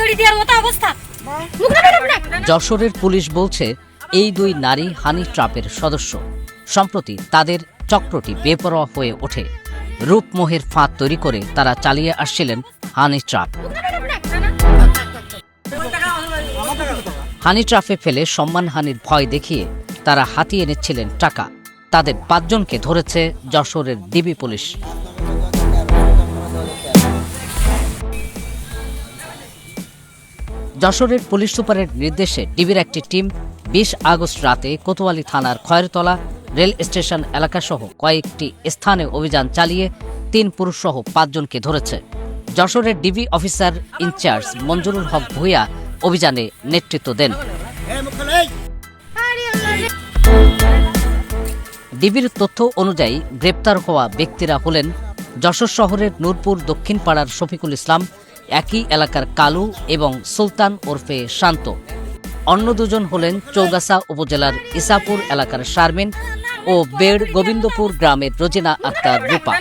দড়ি দেওয়ার মতো অবস্থা। যশোরের পুলিশ বলছে এই দুই নারী হানি ট্রাপের সদস্য। সম্প্রতি তাদের চক্রটি বেপরোয়া হয়ে ওঠে। রূপমোহের ফাঁদ তৈরি করে তারা চালিয়ে আসছিলেন হানি ট্রাপ। হানি ট্রাফে ফেলে সম্মানহানির ভয় দেখিয়ে তারা হাতিয়ে নিচ্ছিলেন টাকা। তাদের পাঁচজনকে ধরেছে যশোরের ডিবি পুলিশ। যশোরের পুলিশ সুপারের নির্দেশে ডিবির একটি টিম বিশ আগস্ট রাতে কোতোয়ালি থানার খয়েরতলা রেল স্টেশন এলাকাসহ কয়েকটি স্থানে অভিযান চালিয়ে তিন পুরুষসহ পাঁচজনকে ধরেছে। যশোরের DB officer in charge Monjurul Haque Bhuiyan অভিযানে নেতৃত্ব দেন। ডিবির তথ্য অনুযায়ী গ্রেপ্তার হওয়া ব্যক্তিরা হলেন যশোর শহরের নূরপুর দক্ষিণ পাড়ার শফিকুল ইসলাম একই এলাকার কালু এবং সুলতান ওরফে শান্ত। অন্য দুজন হলেন চৌগাছা উপজেলার ইসাপুর এলাকার শারমিন ও বেড় গোবিন্দপুর গ্রামের রোজিনা আক্তার রূপা।